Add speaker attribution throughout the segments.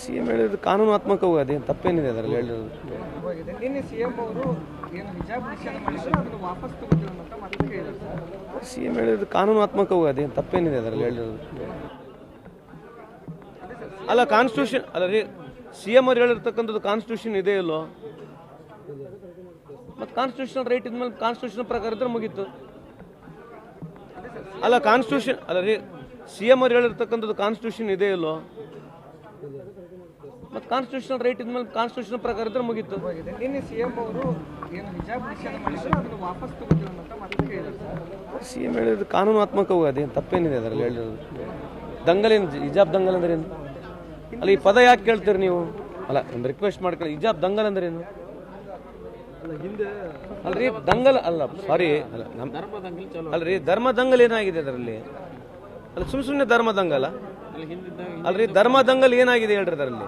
Speaker 1: C M ಹೇಳಿದ್ರು ಕಾನೂನಾತ್ಮಕವೂ ಅದೇನು ತಪ್ಪೇನಿದೆ ಅದರಲ್ಲಿ ಹೇಳಿರೋದು? ಸಿ ಎಂ ಹೇಳಿದ್ರು ಕಾನೂನಾತ್ಮಕವೂ ಅದೇನು ತಪ್ಪೇನಿದೆ ಅದರಲ್ಲಿ ಹೇಳಿರೋದು? ಅಲ್ಲ ಕಾನ್ಸ್ಟಿಟ್ಯೂಷನ್ ಅಲ್ಲ ರೀ ಸಿ ಎಂ ಅವ್ರು ಹೇಳಿರ್ತಕ್ಕಂಥದ್ದು ಕಾನ್ಸ್ಟಿಟ್ಯೂಷನ್ ಇದೆ ಇಲ್ಲೋ? ಮತ್ತು ಕಾನ್ಸ್ಟಿಟ್ಯೂಷನ್ ರೈಟ್ ಇದ್ಮೇಲೆ ಕಾನ್ಸ್ಟಿಟ್ಯೂಷನ್ ಪ್ರಕಾರ ಇದ್ರೆ ಮುಗೀತು. ಅಲ್ಲ ಕಾನ್ಸ್ಟಿಟ್ಯೂಷನ್ ಅಲ್ಲ ರೀ ಸಿ ಎಂ ಅವ್ರು ಹೇಳಿರ್ತಕ್ಕಂಥದ್ದು ಕಾನ್ಸ್ಟಿಟ್ಯೂಷನ್ ಇದೆ ಇಲ್ಲೋ? ಮತ್ತು ಕಾನ್ಸ್ಟಿಟ್ಯೂಷನ್ ರೈಟ್ ಇದ್ಮೇಲೆ ಕಾನ್ಸ್ಟಿಟ್ಯೂಷನ್ ಪ್ರಕಾರ ಇದ್ರೆ ಮುಗೀತು. ಸಿ ಎಂ ಹೇಳಿದ್ದು ಕಾನೂನಾತ್ಮಕವಾಗಿ ಅದೇನು ತಪ್ಪೇನಿದೆ ಅದರಲ್ಲಿ ಹೇಳಿರೋದು? ದಂಗಲೇನು ಹಿಜಾಬ್ ದಂಗಲ್ ಅಂದ್ರೇನು ಏನು? ಅಲ್ಲ ಈ ಪದ ಯಾಕೆ ಕೇಳ್ತೀರಿ ನೀವು? ಅಲ್ಲ ಒಂದು ರಿಕ್ವೆಸ್ಟ್ ಮಾಡ್ಕೊಳ್ಳಿ. ಹಿಜಾಬ್ ದಂಗಲ್ ಅಂದ್ರೇನು ಏನು? ಅಲ್ರಿ ದಂಗಲ್ ಅಲ್ಲ ಸಾರಿ ಅಲ್ರಿ ಧರ್ಮ ದಂಗಲ್ ಏನಾಗಿದೆ ಅದರಲ್ಲಿ? ಅಲ್ಲಿ ಸುಮ್ ಸುಮ್ಮನೆ ಧರ್ಮ ದಂಗಲ್ ಅಲ್ರಿ ಧರ್ಮ ದಂಗಲ್ ಏನಾಗಿದೆ ಹೇಳ್ರಿ ಅದರಲ್ಲಿ?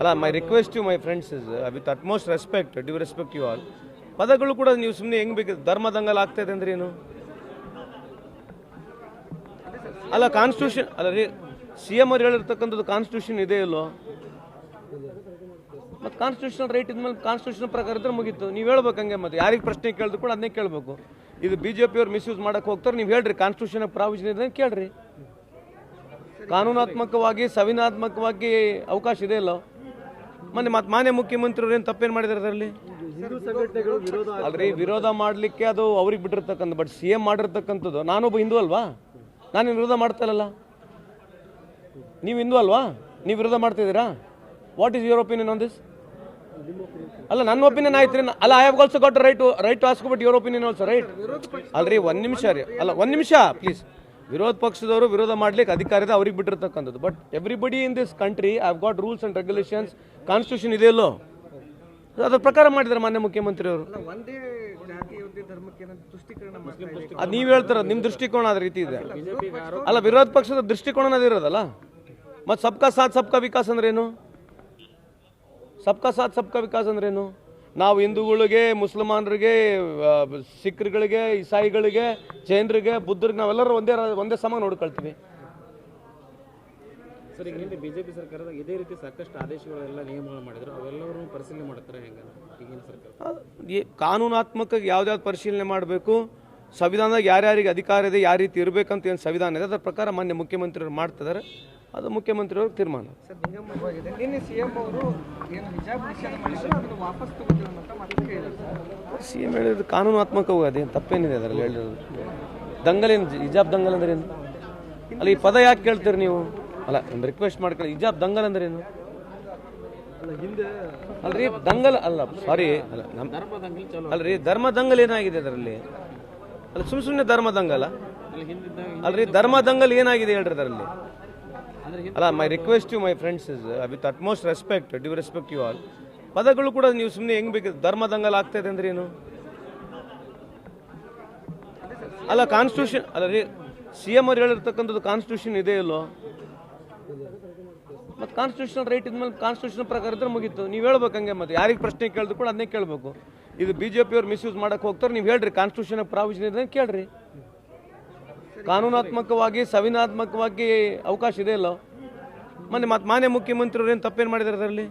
Speaker 1: ಅಲ್ಲ my request you my friends is with utmost respect due respect you all ಪದಗಳು ಕೂಡ ನೀವು ಸುಮ್ಮನೆ ಹೆಂಗ್ ಬೇಕು ಧರ್ಮ ದಂಗಲ್ ಆಗ್ತಾ ಇದೆ ಅಂದ್ರೆ ಏನು? ಅಲ್ಲ ಕಾನ್ಸ್ಟಿಟ್ಯೂಷನ್ ಅಲ್ಲ ರೀ ಸಿ ಎಂ ಅವ್ರು ಹೇಳಿರ್ತಕ್ಕಂಥದ್ದು ಕಾನ್ಸ್ಟಿಟ್ಯೂಷನ್ ಇದೆ ಇಲ್ಲೋ? ಮತ್ತು ಕಾನ್ಸ್ಟಿಟ್ಯೂಷನಲ್ ರೈಟ್ ಇದ್ಮೇಲೆ ಕಾನ್ಸ್ಟಿಟ್ಯೂಷನ್ ಪ್ರಕಾರ ಇದ್ರೆ ಮುಗೀತು. ನೀವು ಹೇಳ್ಬೇಕು ಹಂಗೆ ಮತ್ತೆ. ಯಾರಿಗೆ ಪ್ರಶ್ನೆ ಕೇಳಿದ್ರು ಕೂಡ ಅದನ್ನೇ ಕೇಳಬೇಕು. ಇದು ಬಿ ಜೆ ಪಿಯವ್ರು ಮಿಸ್ಯೂಸ್ ಮಾಡಕ್ಕೆ ಹೋಗ್ತಾರೆ, ನೀವು ಹೇಳ್ರಿ. ಕಾನ್ಸ್ಟಿಟ್ಯೂಷನ್ ಪ್ರಾವಿಷನ್ ಇದೆ ಕೇಳ್ರಿ. ಕಾನೂನಾತ್ಮಕವಾಗಿ ಸಂವಿಧಾನಾತ್ಮಕವಾಗಿ ಅವಕಾಶ ಇದೆ ಅಲ್ಲ? ಮೊನ್ನೆ ಮತ್ತೆ ಮಾನ್ಯ ಮುಖ್ಯಮಂತ್ರಿಯವ್ರು ಏನು ತಪ್ಪೇನು ಮಾಡಿದ್ರೆ ಅದರಲ್ಲಿ? ಅಲ್ರಿ, ವಿರೋಧ ಮಾಡಲಿಕ್ಕೆ ಅದು ಅವ್ರಿಗೆ ಬಿಟ್ಟಿರ್ತಕ್ಕಂಥ ಬಟ್ ಸಿ ಎಂ ಮಾಡಿರ್ತಕ್ಕಂಥದ್ದು. ನಾನೊಬ್ಬ ಹಿಂದೂ ಅಲ್ವಾ? ನಾನು ವಿರೋಧ ಮಾಡ್ತಾರಲ್ಲ ನೀವು ಹಿಂದೂ ಅಲ್ವಾ? ನೀವು ವಿರೋಧ ಮಾಡ್ತಿದ್ದೀರಾ what is your opinion on this ಅಲ್ಲ ನನ್ನ ಒಪಿನಿಯನ್ ಆಯ್ತು ರೀ ಅಲ್ಲ I have also got right right to ask but your opinion also right ಅಲ್ರಿ ಒಂದು ನಿಮಿಷ ರೀ. ಅಲ್ಲ ಒಂದು ನಿಮಿಷ ಪ್ಲೀಸ್ ವಿರೋಧ ಪಕ್ಷದವರು ವಿರೋಧ ಮಾಡ್ಲಿಕ್ಕೆ ಅಧಿಕಾರ ಇದೆ ಅವ್ರಿಗೆ ಬಿಟ್ಟಿರ್ತಕ್ಕಂಥದ್ದು. But everybody in this country I have got rules and regulations constitution ಇದೆ ಅಲ್ಲೋ? ಅದ್ರ ಪ್ರಕಾರ ಮಾಡಿದ್ದಾರೆ ಮಾನ್ಯ
Speaker 2: ಮುಖ್ಯಮಂತ್ರಿ ಅವರು.
Speaker 1: ಅದು ನೀವು ಹೇಳ್ತಾರ ನಿಮ್ಮ ದೃಷ್ಟಿಕೋನ ಅದ ರೀತಿ ಇದೆ. ಅಲ್ಲ ವಿರೋಧ ಪಕ್ಷದ ದೃಷ್ಟಿಕೋನ ಅದಿರೋದಲ್ಲ ಮತ್ತು ಸಬ್ಕಾ ಸಾಥ್ ಸಬ್ಕಾ ವಿಕಾಸ್ ಅಂದ್ರೇನು? ಸಬ್ಕಾ ಸಾಥ್ ಸಬ್ಕಾ ವಿಕಾಸ್ ಅಂದ್ರೇನು? ನಾವು ಹಿಂದೂಗಳಿಗೆ ಮುಸಲ್ಮಾನರಿಗೆ ಆ, ಸಿಖ್ರುಗಳಿಗೆ ಇಸಾಯಿಗಳಿಗೆ ಜೈನರಿಗೆ ಬುದ್ಧರಿಗೆ ನಾವೆಲ್ಲರೂ ಒಂದೇ ಒಂದೇ ಸಮ ನೋಡ್ಕೊಳ್ತೀವಿ.
Speaker 3: ಸರ್ ಈಗ ಹಿಂದೆ ಬಿಜೆಪಿ ಸರ್ಕಾರದ ಇದೇ ರೀತಿ ಸಾಕಷ್ಟು ಆದೇಶಗಳೆಲ್ಲ ನಿಯಮಗಳು ಮಾಡಿದ್ರು. ಅವೆಲ್ಲವರೂ ಪರಿಶೀಲನೆ ಮಾಡ್ತಾರೆ ಹೆಂಗ ಈಗಿನ ಸರ್ಕಾರ?
Speaker 1: ಈ ಕಾನೂನಾತ್ಮಕ ಯಾವ್ದಾವ್ದು ಪರಿಶೀಲನೆ ಮಾಡಬೇಕು ಸಂವಿಧಾನದಾಗ ಯಾರ್ಯಾರಿಗೆ ಅಧಿಕಾರ ಇದೆ ಯಾವ ರೀತಿ ಇರಬೇಕಂತ ಏನು ಸಂವಿಧಾನ ಇದೆ ಅದರ ಪ್ರಕಾರ ಮಾನ್ಯ ಮುಖ್ಯಮಂತ್ರಿಯವರು ಮಾಡ್ತಿದ್ದಾರೆ ಅದು ಮುಖ್ಯಮಂತ್ರಿಯವ್ರ ತೀರ್ಮಾನ. ಸಿ ಎಂ ಹೇಳಿದ್ರು ಕಾನೂನಾತ್ಮಕವಾಗಿ ಅದೇನು ತಪ್ಪೇನಿದೆ ಅದರಲ್ಲಿ ಹೇಳಿರೋದು. ದಂಗಲೇನು ಹಿಜಾಬ್ ದಂಗಲ್ ಅಂದ್ರೆ ಏನು? ಅಲ್ಲ ಈ ಪದ ಯಾಕೆ ಕೇಳ್ತೀರಿ ನೀವು? ಅಲ್ಲ ಒಂದು ರಿಕ್ವೆಸ್ಟ್ ಮಾಡ್ಕೊಳ್ಳಿ. ಹಿಜಾಬ್ ದಂಗಲ್ ಅಂದ್ರೆ ಏನು? ಅಲ್ರಿ ದಂಗಲ್ ಅಲ್ಲ ಸಾರಿ ಅಲ್ಲ ನಮ್ಮ ಅಲ್ರಿ ಧರ್ಮ ದಂಗಲ್ ಏನಾಗಿದೆ ಅದರಲ್ಲಿ? ಅಲ್ಲಿ ಸುಮ್ಮ ಸುಮ್ಮನೆ ಧರ್ಮ
Speaker 3: ಹಿಂದಿದ್ದ
Speaker 1: ಅಲ್ರಿ ಧರ್ಮ ದಂಗಲ್ ಏನಾಗಿದೆ ಹೇಳ್ರಿ ಅದರಲ್ಲಿ?
Speaker 3: ಅಂದ್ರೆ
Speaker 1: ಅಲ್ಲ my request you my friends is with utmost respect due respect you all ಪದಗಳು ಕೂಡ ನೀವು ಸುಮ್ಮನೆ ಹೆಂಗೆ ಬೇಕು, ಧರ್ಮ ಆಗ್ತಾ ಇದೆ ಅಂದ್ರೆ ಏನು? ಅಲ್ಲ ಕಾನ್ಸ್ಟಿಟ್ಯೂಷನ್ ಅಲ್ಲ, ರೀ ಸಿ ಎಂ ಅವ್ರು ಹೇಳಿರ್ತಕ್ಕಂಥದ್ದು ಕಾನ್ಸ್ಟಿಟ್ಯೂಷನ್ ಇದೆ ಇಲ್ಲೋ? ಮತ್ತು ಕಾನ್ಸ್ಟಿಟ್ಯೂಷನ್ ರೈಟ್ ಇದ್ಮೇಲೆ ಕಾನ್ಸ್ಟಿಟ್ಯೂಷನ್ ಪ್ರಕಾರ ಇದ್ರೆ ಮುಗೀತು. ನೀವು ಹೇಳ್ಬೇಕು ಹಂಗೆ ಮತ್ತೆ, ಯಾರಿಗೆ ಪ್ರಶ್ನೆ ಕೇಳಿದ್ರು ಕೂಡ ಅದನ್ನೇ ಕೇಳಬೇಕು. ಇದು ಬಿ ಜೆ ಪಿಯವ್ರು ಮಿಸ್ಯೂಸ್ ಮಾಡಕ್ಕೆ ಹೋಗ್ತಾರೆ ನೀವು ಹೇಳ್ರಿ ಕಾನ್ಸ್ಟಿಟ್ಯೂಷನ್ ಪ್ರಾವಿಷನ್ ಇದೆ ಕೇಳ್ರಿ. ಕಾನೂನಾತ್ಮಕವಾಗಿ ಸವಿನಾತ್ಮಕವಾಗಿ ಅವಕಾಶ ಇದೆ ಅಲ್ಲ? ಮೊನ್ನೆ ಮತ್ತೆ ಮಾನ್ಯ ಮುಖ್ಯಮಂತ್ರಿಯವ್ರು ಏನು ತಪ್ಪೇನು ಮಾಡಿದಾರೆ ಅದರಲ್ಲಿ?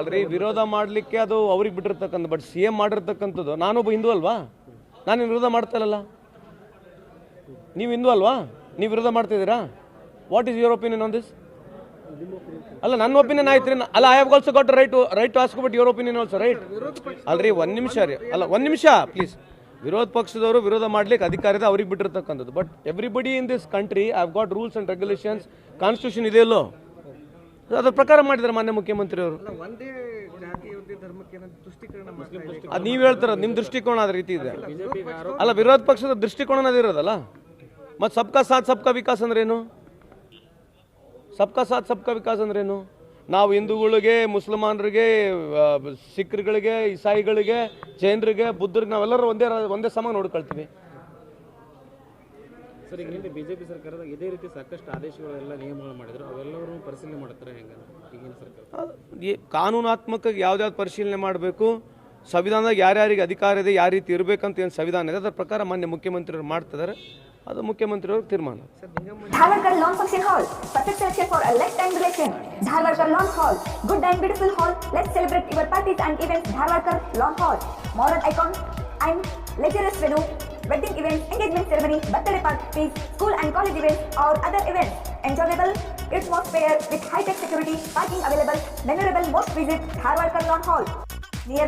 Speaker 1: ಅಲ್ರಿ ವಿರೋಧ ಮಾಡಲಿಕ್ಕೆ ಅದು ಅವ್ರಿಗೆ ಬಿಟ್ಟಿರ್ತಕ್ಕಂಥ ಬಟ್ ಸಿ ಎಂ ಮಾಡಿರ್ತಕ್ಕಂಥದ್ದು. ನಾನೊಬ್ಬ ಹಿಂದೂ ಅಲ್ವಾ? ನಾನು ವಿರೋಧ ಮಾಡ್ತಾ ಇಲ್ಲಲ್ಲ? ನೀವು ಹಿಂದೂ ಅಲ್ವಾ? ನೀವು ವಿರೋಧ ಮಾಡ್ತಿದ್ದೀರಾ what is your opinion on this ಅಲ್ಲ ನನ್ನ ಒಪಿನಿಯನ್ ಆಯ್ತು ರೀ ಅಲ್ಲ I have also got right right to ask but your opinion also right ಅಲ್ರಿ ಒಂದು ನಿಮಿಷ ರೀ. ಅಲ್ಲ ಒಂದು ನಿಮಿಷ ಪ್ಲೀಸ್ ವಿರೋಧ ಪಕ್ಷದವರು ವಿರೋಧ ಮಾಡ್ಲಿಕ್ಕೆ ಅಧಿಕಾರ ಇದೆ ಅವ್ರಿಗೆ ಬಿಟ್ಟಿರ್ತಕ್ಕಂಥದ್ದು. But everybody in this country I have got rules and regulations constitution ಇದೆಯಲ್ಲೋ ಅದ್ರ ಪ್ರಕಾರ ಮಾಡಿದ್ದಾರೆ ಮಾನ್ಯ ಮುಖ್ಯಮಂತ್ರಿಯವರು.
Speaker 2: ಅವರು ಒಂದೇ ಜಾತಿ ಒಂದೇ ಧರ್ಮಕ್ಕೆ ಏನಾದ್ರು ತುಷ್ಟೀಕರಣ ಮಾಡ್ತಾ
Speaker 1: ಅದು ನೀವು ಹೇಳ್ತಾರ ನಿಮ್ಮ ದೃಷ್ಟಿಕೋನ ಅದ ರೀತಿ ಇದೆ. ಅಲ್ಲ ವಿರೋಧ ಪಕ್ಷದ ದೃಷ್ಟಿಕೋನ ಅದಿರೋದಲ್ಲ ಮತ್ತು ಸಬ್ಕಾ ಸಾಥ್ ಸಬ್ಕಾ ವಿಕಾಸ್ ಅಂದ್ರೇನು? ಸಬ್ಕಾ ಸಾಥ್ ಸಬ್ಕಾ ವಿಕಾಸ್ ಅಂದ್ರೇನು? ನಾವು ಹಿಂದೂಗಳಿಗೆ ಮುಸಲ್ಮಾನರಿಗೆ ಆ, ಸಿಖ್ರುಗಳಿಗೆ ಇಸಾಯಿಗಳಿಗೆ ಜೈನರಿಗೆ ಬುದ್ಧರಿಗೆ ನಾವೆಲ್ಲರೂ ಒಂದೇ ಒಂದೇ ಸಮ ನೋಡ್ಕೊಳ್ತೀವಿ.
Speaker 3: ಸರ್ ಈಗ ಬಿಜೆಪಿ ಸರ್ಕಾರದ ಇದೇ ರೀತಿ ಸಾಕಷ್ಟು ಆದೇಶಗಳೆಲ್ಲ ನಿಯಮಗಳು ಮಾಡಿದ್ರು. ಅವೆಲ್ಲರೂ ಪರಿಶೀಲನೆ ಮಾಡ್ತಾರೆ ಹೆಂಗ ಈಗಿನ ಸರ್ಕಾರ?
Speaker 1: ಈ ಕಾನೂನಾತ್ಮಕ ಯಾವ್ದಾವ್ದು ಪರಿಶೀಲನೆ ಮಾಡಬೇಕು ಸಂವಿಧಾನದಾಗ ಯಾರ್ಯಾರಿಗೆ ಅಧಿಕಾರ ಇದೆ ಯಾವ ರೀತಿ ಇರಬೇಕಂತ ಏನು ಸಂವಿಧಾನ ಇದೆ ಅದರ ಪ್ರಕಾರ ಮಾನ್ಯ ಮುಖ್ಯಮಂತ್ರಿಗಳು ಮಾಡ್ತಿದ್ದಾರೆ. ಅದು ಮುಖ್ಯಮಂತ್ರಿಯವ್ರ ತೀರ್ಮಾನ
Speaker 4: Dharwarkar Lawn Function Hall. Perfect selection for a lifetime relation. Dharwarkar Lawn Hall. Good and beautiful hall. Let's celebrate your parties and events. Dharwarkar Lawn Hall. Modern icon and luxurious venue. Wedding events, engagement ceremony, birthday parties, school and college events or other events. Enjoyable atmosphere with high-tech security, parking available, memorable most visit Dharwarkar Lawn Hall. Near